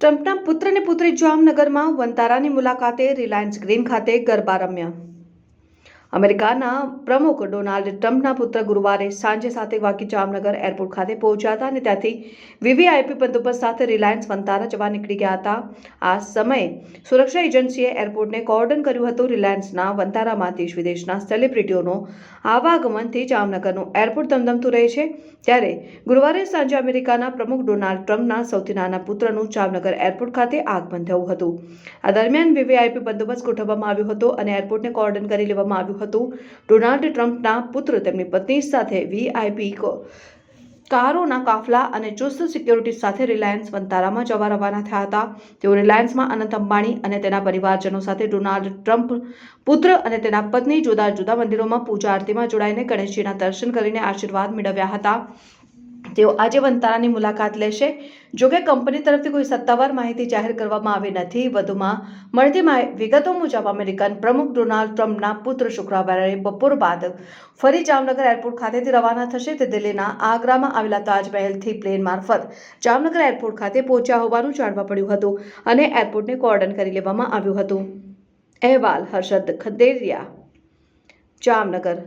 ટ્રમ્પના પુત્ર અને પુત્રી જામનગરમાં વનતારાની મુલાકાતે રિલાયન્સ ગ્રીન ખાતે ગરબા રમ્યા. અમેરિકાના પ્રમુખ ડોનાલ્ડ ટ્રમ્પના પુત્ર ગુરુવારે સાંજે સાથે વાકી જામનગર એરપોર્ટ ખાતે પહોંચ્યા હતા અને ત્યાંથી વીવીઆઈપી બંદોબસ્ત સાથે રિલાયન્સ વંતારા જવા નીકળી ગયા હતા. આ સમયે સુરક્ષા એજન્સીએ એરપોર્ટને કોર્ડન કર્યું હતું. રિલાયન્સના વનતારામાં દેશ વિદેશના સેલિબ્રિટીઓનો આવાગમનથી જામનગરનું એરપોર્ટ ધમધમતું રહે છે. ત્યારે ગુરુવારે સાંજે અમેરિકાના પ્રમુખ ડોનાલ્ડ ટ્રમ્પના સૌથી નાના પુત્રનું જામનગર એરપોર્ટ ખાતે આગમન થયું હતું. આ દરમિયાન વીવીઆઈપી બંદોબસ્ત ગોઠવવામાં આવ્યો હતો અને એરપોર્ટને કોર્ડન કરી લેવામાં આવ્યું હતું. ડોનાલ્ડ ટ્રમ્પના પુત્ર તેમની પત્ની સાથે વીઆઈપી કારોના કાફલા અને ચુસ્ત સિક્યોરિટી સાથે રિલાયન્સ વનતારામાં જવા રવાના થયા હતા. તેઓ રિલાયન્સમાં અનંત અંબાણી અને તેના પરિવારજનો સાથે ડોનાલ્ડ ટ્રમ્પ પુત્ર અને તેના પત્ની જુદા જુદા મંદિરોમાં પૂજા આરતીમાં જોડાઈને ગણેશજીના દર્શન કરીને આશીર્વાદ મેળવ્યા હતા. તેઓ આજે વંતારાની મુલાકાત લેશે. જો કે કંપની તરફથી કોઈ સત્તાવાર માહિતી જાહેર કરવામાં આવી નથી. વધુમાં મળતી વિગતો મુજબ અમેરિકન પ્રમુખ ડોનાલ્ડ ટ્રમ્પના પુત્ર શુક્રવારે બપોર બાદ ફરી જામનગર એરપોર્ટ ખાતેથી રવાના થશે. તે દિલ્હીના આગ્રામાં આવેલા તાજમહેલથી પ્લેન મારફત જામનગર એરપોર્ટ ખાતે પહોંચ્યા હોવાનું જાણવા પડ્યું હતું અને એરપોર્ટને કોર્ડન કરી લેવામાં આવ્યું હતું. અહેવાલ હર્ષદ ખંદેરિયા, જામનગર.